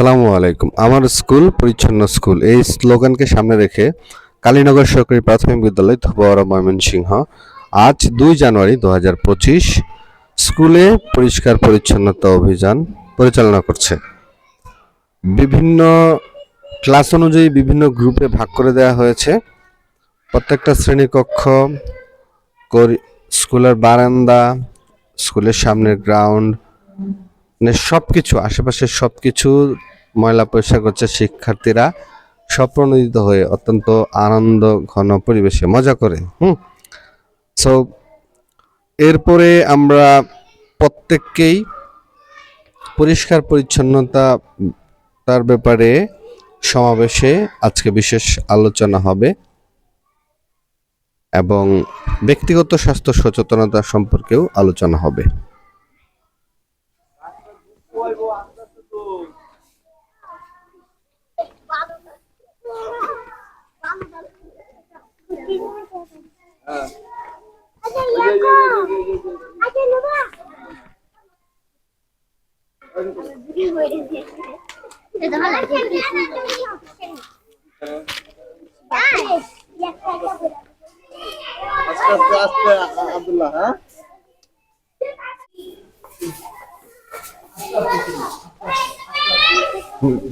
আসসালামু আলাইকুম। আমার স্কুল, পরিচ্ছন্ন স্কুল, এই স্লোগানকে সামনে রেখে কালীনগর সরকারি প্রাথমিক বিদ্যালয় ধোবাওয়ারা ময়মনসিংহ আজ দুই জানুয়ারি দু হাজার পঁচিশ স্কুলে পরিষ্কার পরিচ্ছন্নতা অভিযান পরিচালনা করছে। বিভিন্ন ক্লাস অনুযায়ী বিভিন্ন গ্রুপে ভাগ করে দেওয়া হয়েছে। প্রত্যেকটা শ্রেণীকক্ষ স্কুলের বারান্দা, স্কুলের সামনের গ্রাউন্ড মানে সব কিছু আশেপাশের সব কিছু ময়লা পরিষ্কার করছে শিক্ষার্থীরা স্বপ্রণোদিত হয়ে অত্যন্ত আনন্দ, ঘন পরিবেশে মজা করে, হুম? সো এরপরে আমরা প্রত্যেককেই পরিষ্কার পরিচ্ছন্নতা তার ব্যাপারে সমাবেশে আজকে বিশেষ আলোচনা হবে এবং ব্যক্তিগত স্বাস্থ্য সচেতনতা সম্পর্কেও আলোচনা হবে। আস্তে আস্তে আস্তে আব্দুল্লাহ হ্যাঁ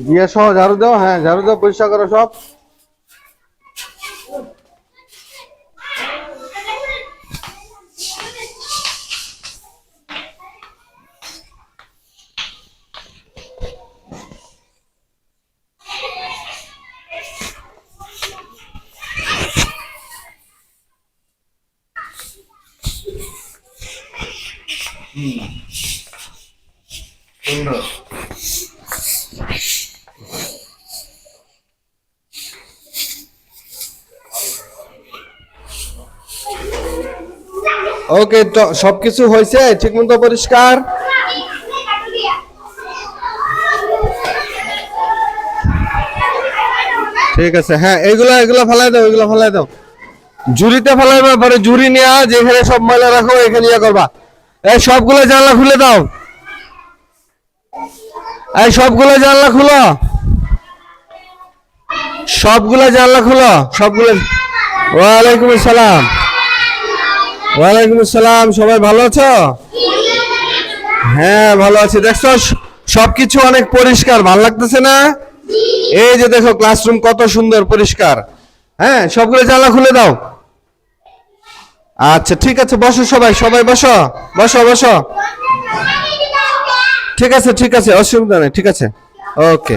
দিয়ে সহ ঝাড়ু হ্যাঁ ঝাড়ু দাও পরিষ্কার করো সব। ওকে তো সবকিছু হয়েছে, ঠিক মতো পরিষ্কার? ঠিক আছে হ্যাঁ এগুলা এগুলা ফেলাই দাও এগুলা ফেলাই দাও। জুড়িতে ফেলাইবা পরে জুড়ি নিয়ে যেখানে সব ময়লা রাখো, এখানে ইয়ে করবা। এই সবগুলো জানলা খুলে দাও। এই সবগুলো জানলা খুলো। সবগুলো জানলা খুলো। সবগুলো ওয়ালাইকুম আসসালাম। ওয়ালাইকুম আসসালাম, সবাই ভালো আছো? হ্যাঁ ভালো আছি। দেখছ, সবকিছু অনেক পরিষ্কার, ভালো লাগতেছে না? এই যে দেখো ক্লাসরুম কত সুন্দর, পরিষ্কার। হ্যাঁ সবগুলো জানলা খুলে দাও। আচ্ছা ঠিক আছে, বসো সবাই সবাই বসো বসো বসো। ঠিক আছে ঠিক আছে, অসুবিধা নেই, ঠিক আছে, ওকে।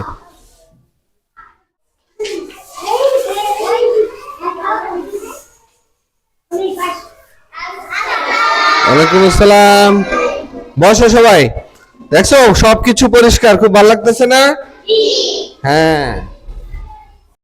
ওয়ালাইকুম আসসালাম। বসো সবাই। দেখছ, সবকিছু পরিষ্কার, খুব ভালো লাগতেছে না? হ্যাঁ।